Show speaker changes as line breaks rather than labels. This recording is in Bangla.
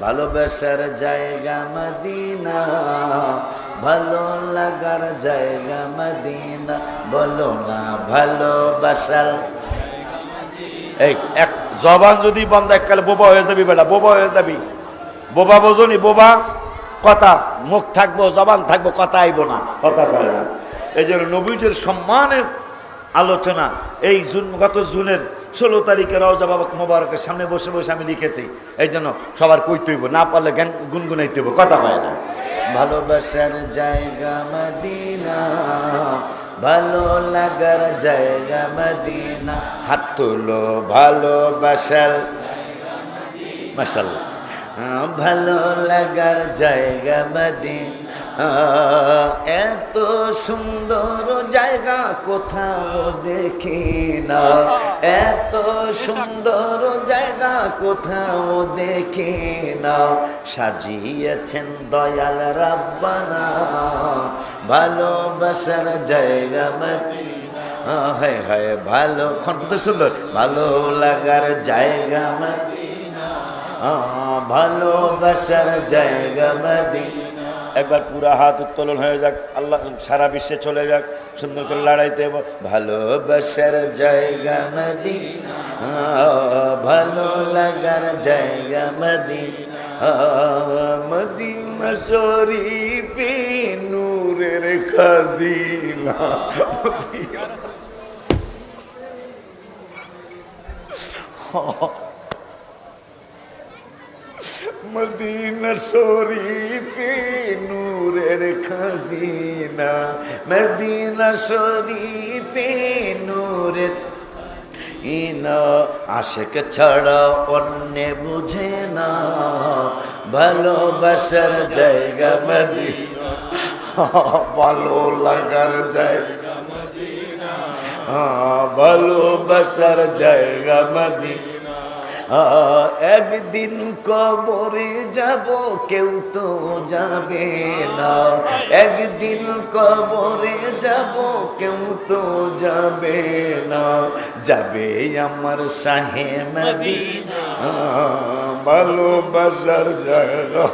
ভালোবাসার জায়গা মদিনা, ভালো লাগার জায়গা মদিনা। বলো না ভালোবাসার।
এই, এক, জবান যদি বন্ধ, এককালে বোবা হয়ে যাবি বেটা, বোবা হয়ে যাবি। বোবা বোঝনি, বোবা কথা, মুখ থাকব, জবান থাকব, কথা আইব না। কথা না। এই জন্য নবীজের সম্মানের আলোচনা। এই জুন গত জুনের ষোলো তারিখে রওজা বাবা মোবারকের সামনে বসে বসে আমি লিখেছি এই জন্য সবার কইতে হইব না পারলে জ্ঞান গুনগুনাইতে হইব কথা পায় না।
ভালোবাসার জায়গা মদিনা ভালো লাগার জায়গা মদিনা। হাত তুলো ভালোবাসার
মাসাল্লাহ
ভালো লাগার জায়গা মদিনা। এত সুন্দর জায়গা কোথাও দেখি না। এত সুন্দর জায়গা কোথাও দেখি না। সাজিয়েছেন দয়াল রাব্বানা, ভালোবাসার জায়গা হায় হায়, ভালো খন্ড তো সুন্দর। ভালো লাগার জায়গা ভালোবাসার জায়গা মদিনা।
একবার পুরা হাত উত্তোলন হয়ে যাক, আল্লাহ সারা বিশ্বে চলে যাক, সুন্দর করে লড়াইতে
ভালোবাসার জায়গা মদিনা, ভালো লাগার জায়গা মদিনা মদিনা শরীফে নূরের খাজিনা। মদিনা শরীফে নূরের খাজিনা, মদিনা শরীফে নূরের আশেক ছাড়া অন্য বুঝে না, ভালোবাসার জায়গা মদিনা, ভালো লাগার জায়গা মদিনা, ভালোবাসার জায়গা মদিনা। একদিন কবরে যাব, কেউ তো যাবে না। একদিন কবরে যাব, কেউ তো যাবে না। যাবে আমার শাহে মদিনা। ভালোবাসার জায়গা।